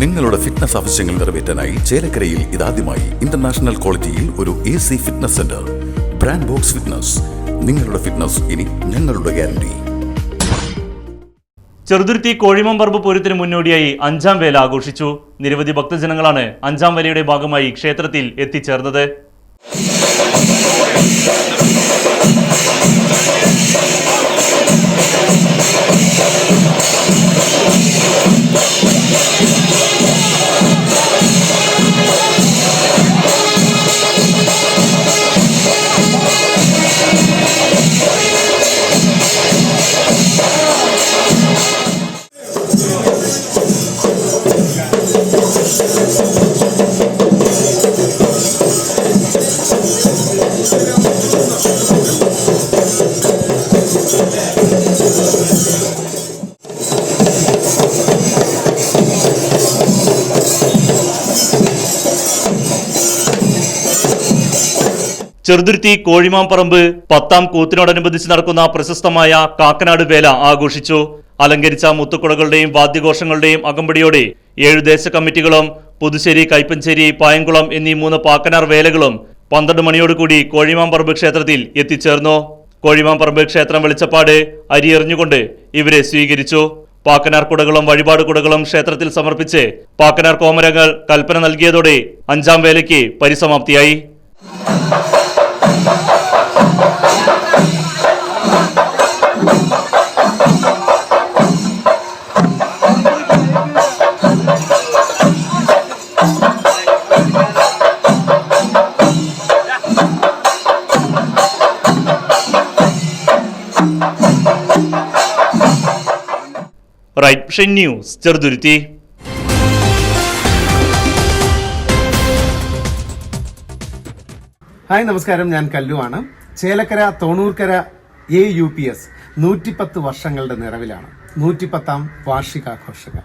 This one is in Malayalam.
നിങ്ങളുടെ ഫിറ്റ്നസ് ആവശ്യങ്ങൾ നിറവേറ്റാനായി ചേലക്കരയിൽ ഇതാദ്യമായി ഇന്റർനാഷണൽ ക്വാളിറ്റിയിൽ ഒരു A C fitness centre brand box fitness നിങ്ങളുടെ ഫിറ്റ്നസ് ഇനി ഞങ്ങളുടെ ഗ്യാരണ്ടി ചെറുതുരുത്തി കോഴിമമ്പറമ്പ് പൂരത്തിന് മുന്നോടിയായി അഞ്ചാം വേല ആഘോഷിച്ചു. നിരവധി ഭക്തജനങ്ങളാണ് അഞ്ചാം വേലയുടെ ഭാഗമായി ക്ഷേത്രത്തിൽ എത്തിച്ചേർന്നത്. ചെറുതുരുത്തി കോഴിമാമ്പറമ്പ് പത്താം കൂത്തിനോടനുബന്ധിച്ച് നടക്കുന്ന പ്രശസ്തമായ കാക്കനാട് വേല ആഘോഷിച്ചു. അലങ്കരിച്ച മുത്തുക്കുടകളുടെയും വാദ്യഘോഷങ്ങളുടെയും അകമ്പടിയോടെ ഏഴു ദേശ കമ്മിറ്റികളും പുതുശ്ശേരി കൈപ്പഞ്ചേരി പായംകുളം എന്നീ മൂന്ന് പാക്കനാർ വേലകളും പന്ത്രണ്ട് മണിയോടുകൂടി കോഴിമാമ്പറമ്പ് ക്ഷേത്രത്തിൽ എത്തിച്ചേർന്നു. കോഴിമാമ്പറമ്പ് ക്ഷേത്രം വെളിച്ചപ്പാട് അരിയെറിഞ്ഞുകൊണ്ട് ഇവരെ സ്വീകരിച്ചു. പാക്കനാർ കുടകളും വഴിപാട് കുടകളും ക്ഷേത്രത്തിൽ സമർപ്പിച്ച് പാക്കനാർ കോമരങ്ങൾ കൽപ്പന നൽകിയതോടെ അഞ്ചാം വേലയ്ക്ക് പരിസമാപ്തിയായി. Right vision news Cheruthuruthy. Hi നമസ്കാരം ഞാൻ കല്ലുവാണ് Chelakkara Thonurkara A U P S നൂറ്റിപ്പത്ത് വർഷങ്ങളുടെ നിറവിലാണ്. നൂറ്റിപ്പത്താം വാർഷികാഘോഷങ്ങൾ.